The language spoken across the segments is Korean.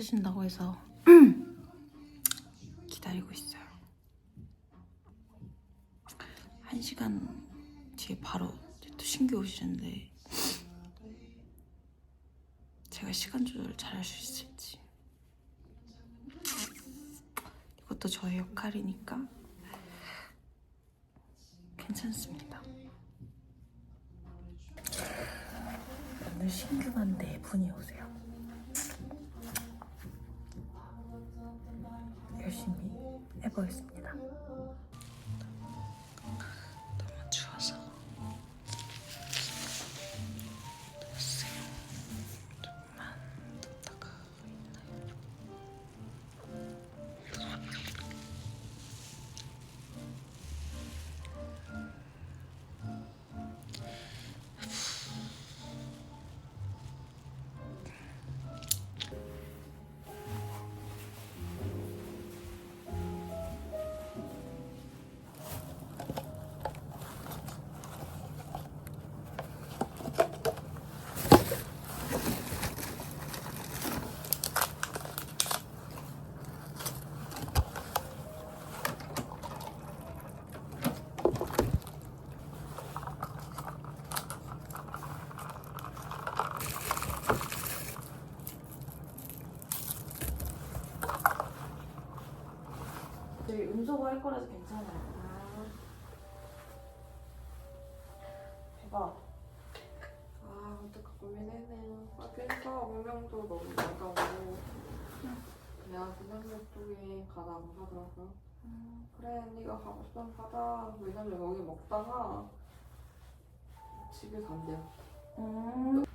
늦으신다고 해서 기다리고 있어요. 한 시간 뒤에 바로 또 신규 오시는데 제가 시간 조절 잘 할 수 있을지 이것도 저의 역할이니까 괜찮습니다. 오늘 신규만 네 분이 오세요. 열심히 해보겠습니다. 음소거 할 거라서 괜찮아요. 대박. 아, 어떡할 고민했네요. 아, 그러니까 운명도 너무 나가고 그냥 분양역 쪽에 가라고 하더라고요. 그래, 네가 가고 싶으면 가자. 왜냐면 여기 먹다가 집에 간대요. 음.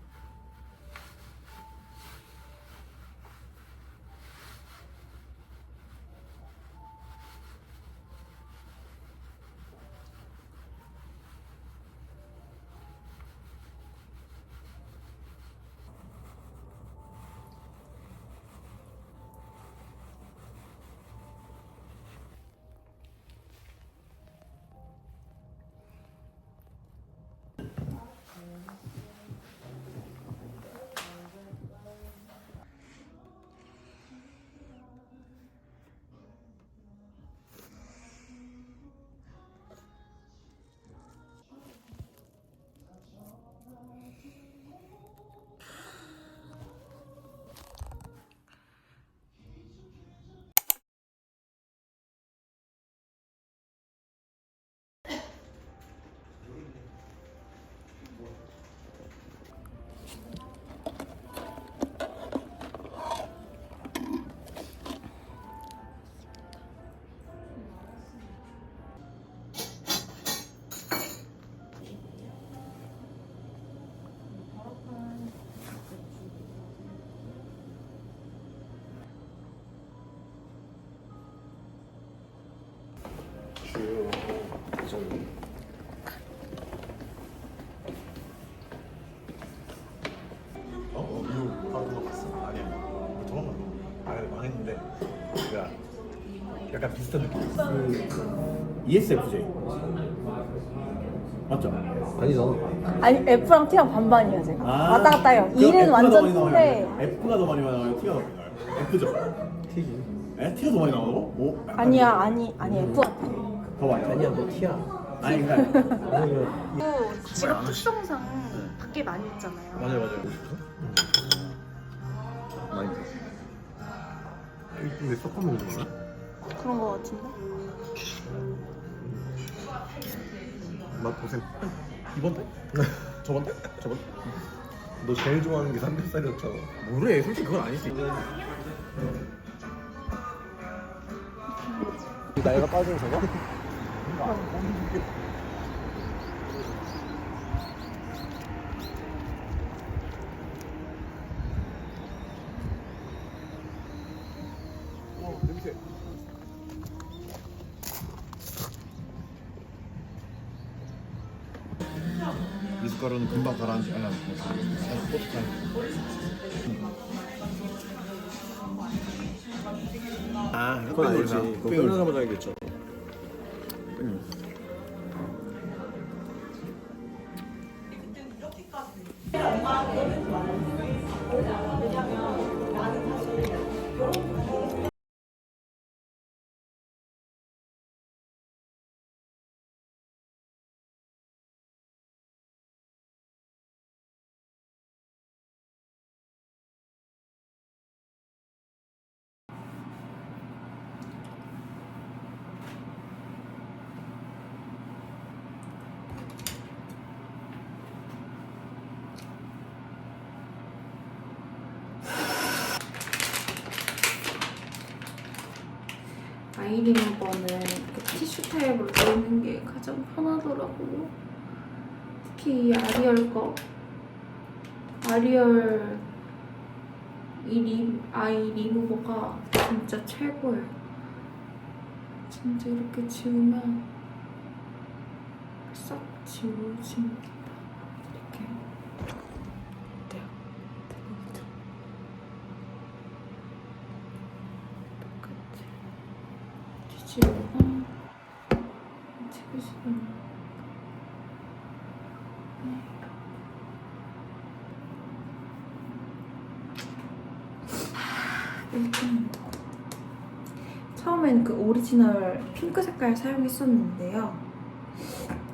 약간 비슷한 느낌. 그 ESFJ. 맞죠? 아니잖아. 아니 F랑 T랑 반반이에요 제가 아, 왔다 갔다 해요 그럼 일은 F가 더 완전 많이 나와요? T인데 F가 더 많이 나와요? T가 더 많이 나와요? F죠? T지. 에? T가 더 많이 나오고? 오? 약간 아니야 아니 아니 F 같아 더 많이 아니야 너 T야. 아니 그러니까 아니면 지금 특성상 밖에 많이 있잖아요 맞아요 맞아요. 많이 돼. 근데 섞어 먹는 거야? 그런 거 같은데 맛 보세요. 이번 달? 저번 달? 저번 달? 너 제일 좋아하는 게 삼겹살이었잖아. 뭐래 솔직히 그건 아니지 나이가 빠진 저거? 어 냄새 미숫가루는 금방 가라앉지 아니 고춧가루 아 그건 알지. 흑백놀이다. 그거 끝나자마자 알겠죠. 아이리무버는 이렇게 티슈 타입으로 넣는 게 가장 편하더라고요. 특히 이 아리얼 거. 아리얼 이 리, 아이 리무버가 진짜 최고예요. 진짜 이렇게 지우면 싹 지워집니다. 이렇게. 어때요? 대박이죠? 똑같이. 찍으시면 일단 처음엔 그 오리지널 핑크 색깔 사용했었는데요.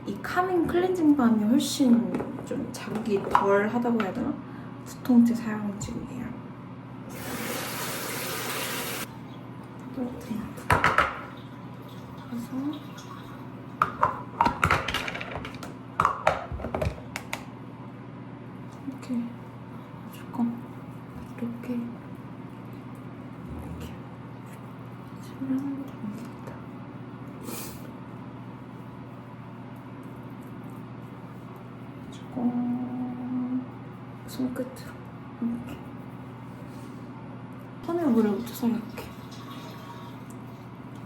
이 카밍 클렌징 밤이 훨씬 좀 자국이 덜 하다고 해야 되나? 두통째 사용 중이에요. 이렇게 가서 이렇게 줄까? 이렇게 이렇게 치면 됩니다. 주고 손끝으로 이렇게 손에 물을 묻혀서 이렇게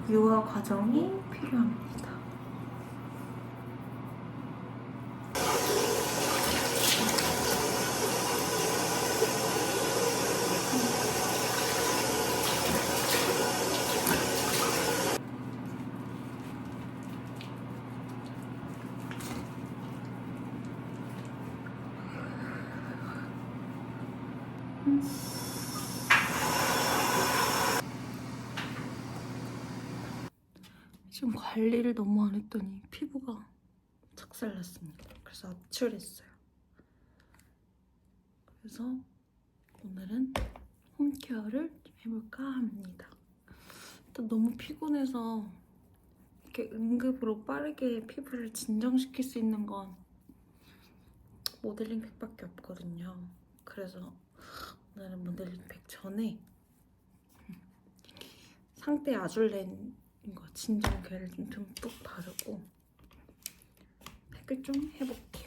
유화 과정이 필요 관리를 너무 안 했더니 피부가 착살났습니다. 그래서 압출했어요. 그래서 오늘은 홈케어를 좀 해볼까 합니다. 일단 너무 피곤해서 이렇게 응급으로 빠르게 피부를 진정시킬 수 있는 건 모델링 팩밖에 없거든요. 그래서 오늘은 모델링 팩 전에 상태 아줄렌 이거 진정 겔을 좀 듬뿍 바르고 팩을 좀 해볼게요.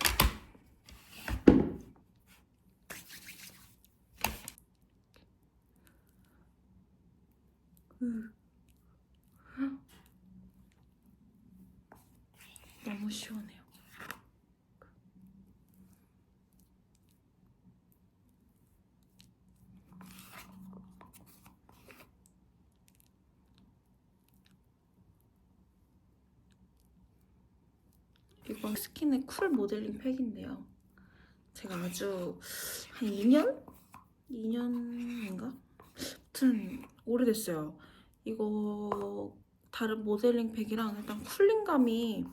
으. 너무 시원해요. 이건 스킨의 쿨 모델링 팩인데요. 제가 아주 한 2년? 2년인가? 아무튼 오래됐어요. 이거 다른 모델링 팩이랑 일단 쿨링감이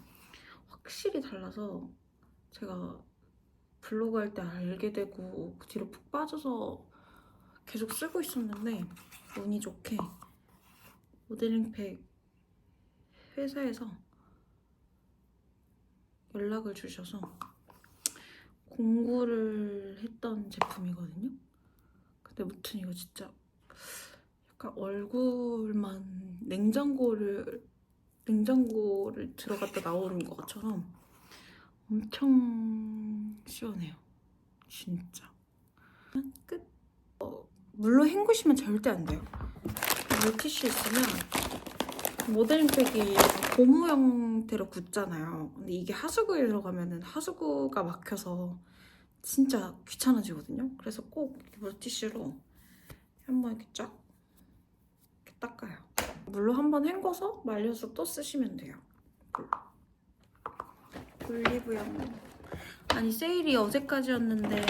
확실히 달라서 제가 블로그 할 때 알게 되고 그 뒤로 푹 빠져서 계속 쓰고 있었는데 운이 좋게 모델링 팩 회사에서 연락을 주셔서 공구를 했던 제품이거든요. 근데 무튼 이거 진짜 약간 얼굴만 냉장고를 냉장고를 들어갔다 나오는 것처럼 엄청 시원해요. 진짜. 끝. 어, 물로 헹구시면 절대 안 돼요. 물티슈 있으면 모델링 백이 약간 고무 형태로 굳잖아요. 근데 이게 하수구에 들어가면은 하수구가 막혀서 진짜 귀찮아지거든요. 그래서 꼭 물티슈로 한번 이렇게 쫙 이렇게 닦아요. 물로 한번 헹궈서 말려서 또 쓰시면 돼요. 올리브영. 아니 세일이 어제까지였는데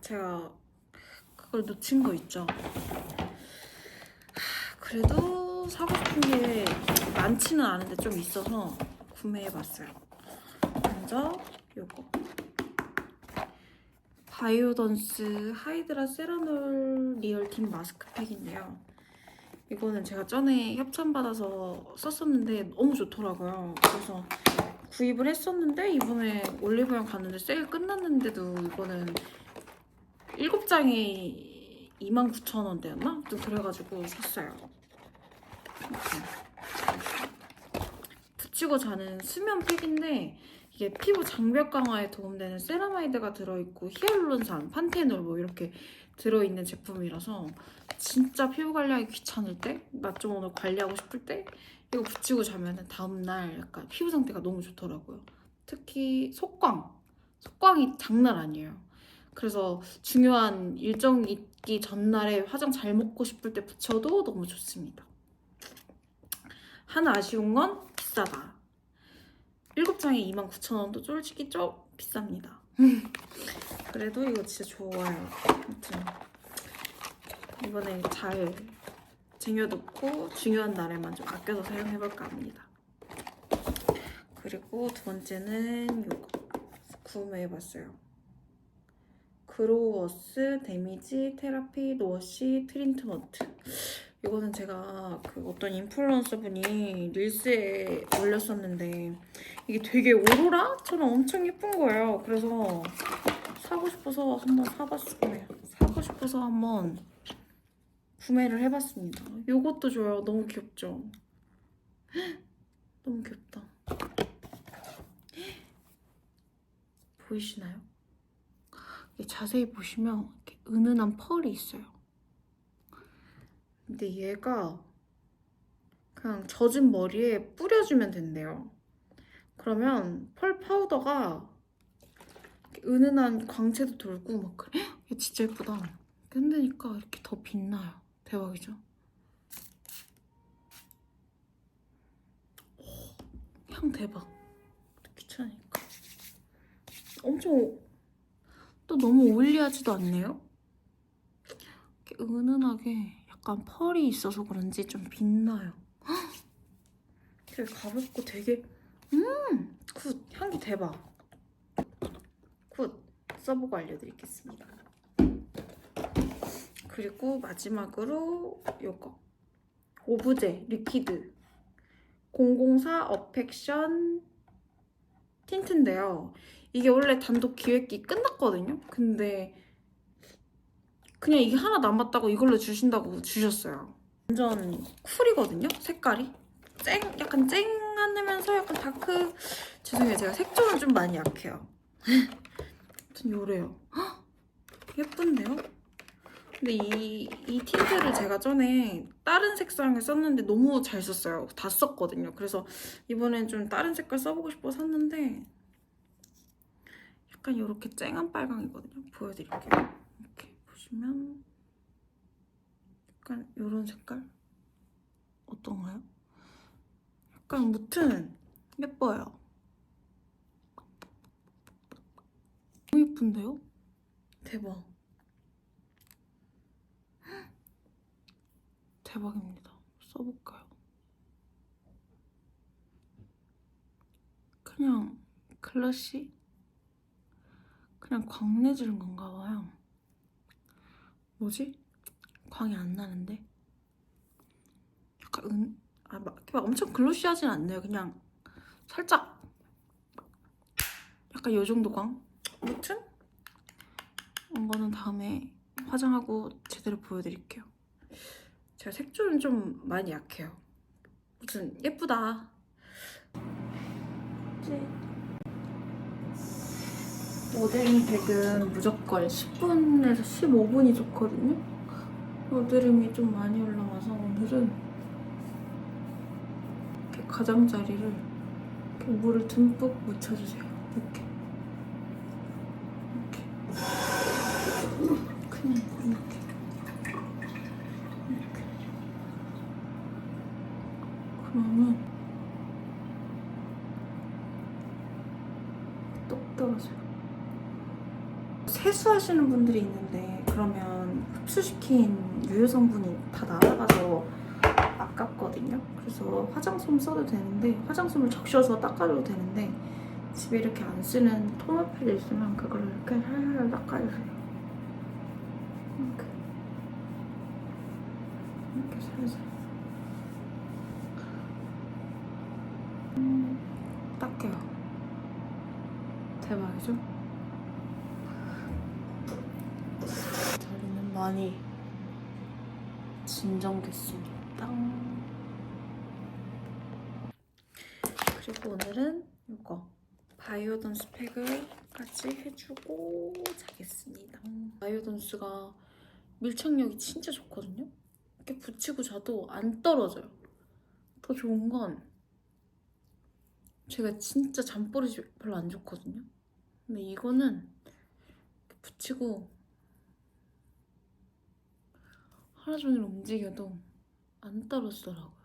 제가 그걸 놓친 거 있죠. 하, 그래도 사고 싶은 게 많지는 않은데 좀 있어서 구매해봤어요. 먼저 요거 바이오던스 하이드라 세라놀 리얼틴 마스크팩인데요. 이거는 제가 전에 협찬받아서 썼었는데 너무 좋더라고요. 그래서 구입을 했었는데 이번에 올리브영 갔는데 세일 끝났는데도 이거는 7장에 29,000원대였나? 아무튼 그래가지고 샀어요. 붙이고 자는 수면 팩인데 이게 피부 장벽 강화에 도움되는 세라마이드가 들어있고 히알루론산, 판테놀 뭐 이렇게 들어있는 제품이라서 진짜 피부 관리하기 귀찮을 때, 나 좀 오늘 관리하고 싶을 때 이거 붙이고 자면 다음날 약간 피부 상태가 너무 좋더라고요. 특히 속광, 속광이 장난 아니에요. 그래서 중요한 일정 있기 전날에 화장 잘 먹고 싶을 때 붙여도 너무 좋습니다. 하나 아쉬운 건 비싸다. 7장에 29,000원도 솔직히 좀 비쌉니다. 그래도 이거 진짜 좋아요. 아무튼 이번에 잘 쟁여놓고 중요한 날에만 좀 아껴서 사용해볼까 합니다. 그리고 두 번째는 이거 구매해봤어요. 그로워스 데미지 테라피 노워시 트리트먼트 이거는 제가 그 어떤 인플루언서 분이 릴스에 올렸었는데 이게 되게 오로라처럼 엄청 예쁜 거예요. 그래서 사고 싶어서 한번 사봤어요. 사고 싶어서 한번 구매를 해봤습니다. 이것도 좋아요. 너무 귀엽죠? 너무 귀엽다. 보이시나요? 자세히 보시면 은은한 펄이 있어요. 근데 얘가 그냥 젖은 머리에 뿌려주면 된대요. 그러면 펄 파우더가 은은한 광채도 돌고 막 그래. 얘 진짜 예쁘다. 흔드니까 이렇게 더 빛나요. 대박이죠? 오, 향 대박. 귀찮으니까. 엄청 또 너무 오일리하지도 않네요. 이렇게 은은하게 약간 펄이 있어서 그런지 좀 빛나요. 헉! 되게 가볍고 되게 음! 굿! 향기 대박. 굿! 써보고 알려드리겠습니다. 그리고 마지막으로 요거 오브제 리퀴드 004 어펙션 틴트인데요. 이게 원래 단독 기획이 끝났거든요. 근데 그냥 이게 하나 남았다고 이걸로 주신다고 주셨어요. 완전 쿨이거든요. 색깔이 쨍 약간 쨍하면서 약간 다크 죄송해요. 제가 색조는 좀 많이 약해요. 아무튼 요래요. 헉! 예쁜데요? 근데 이, 이 틴트를 제가 전에 다른 색상을 썼는데 너무 잘 썼어요. 다 썼거든요. 그래서 이번엔 좀 다른 색깔 써보고 싶어 샀는데 약간 이렇게 쨍한 빨강이거든요. 보여드릴게요. 이렇게 보시면 약간 이런 색깔 어떤가요? 약간 무튼 예뻐요. 너무 예쁜데요? 대박. 대박입니다. 써볼까요? 그냥 글러시? 그냥 광 내 주는 건가 봐요. 뭐지? 광이 안 나는데? 약간 은, 아, 막, 막 엄청 글로시하진 않네요. 그냥 살짝 약간 요 정도 광? 아무튼 이거는 다음에 화장하고 제대로 보여드릴게요. 제가 색조는 좀 많이 약해요. 무튼 예쁘다. 모델링 팩은 무조건 10분에서 15분이 좋거든요. 여드름이 좀 많이 올라와서 오늘은 이렇게 가장자리를 이렇게 물을 듬뿍 묻혀주세요. 이렇게. 이렇게. 그냥 이렇게. 이렇게. 그러면 똑 떨어져요. 세수하시는 분들이 있는데 그러면 흡수시킨 유효 성분이 다 날아가서 아깝거든요. 그래서 화장솜 써도 되는데 화장솜을 적셔서 닦아줘도 되는데 집에 이렇게 안 쓰는 패드 있으면 그걸 이렇게 살살 닦아주세요. 이렇게 살살 음, 닦여요. 대박이죠? 자리는 많이 진정됐습니다. 그리고 오늘은 이거 바이오던스 팩을 같이 해주고 자겠습니다. 바이오던스가 밀착력이 진짜 좋거든요. 이렇게 붙이고 자도 안 떨어져요. 더 좋은 건 제가 진짜 잠버릇이 별로 안 좋거든요. 근데 이거는 붙이고 하루 종일 움직여도 안 떨어지더라고요.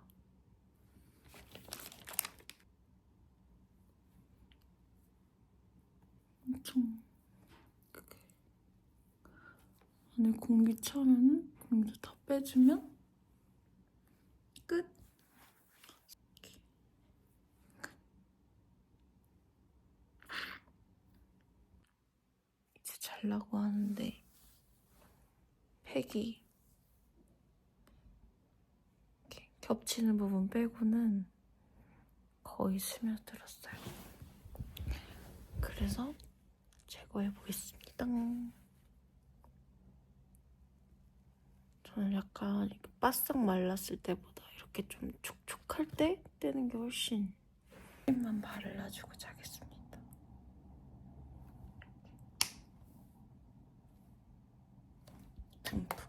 엄청 그게 안에 공기 차면은 공기 다 빼주면 끝. 이렇게. 이제 잘라고 하는데 팩이 겹치는 부분 빼고는 거의 스며들었어요. 그래서 제거해 보겠습니다. 저는 약간 바싹 말랐을 때보다 이렇게 좀 촉촉할 때 떼는 게 훨씬 힘만 바를라주고 자겠습니다. 듬뿍.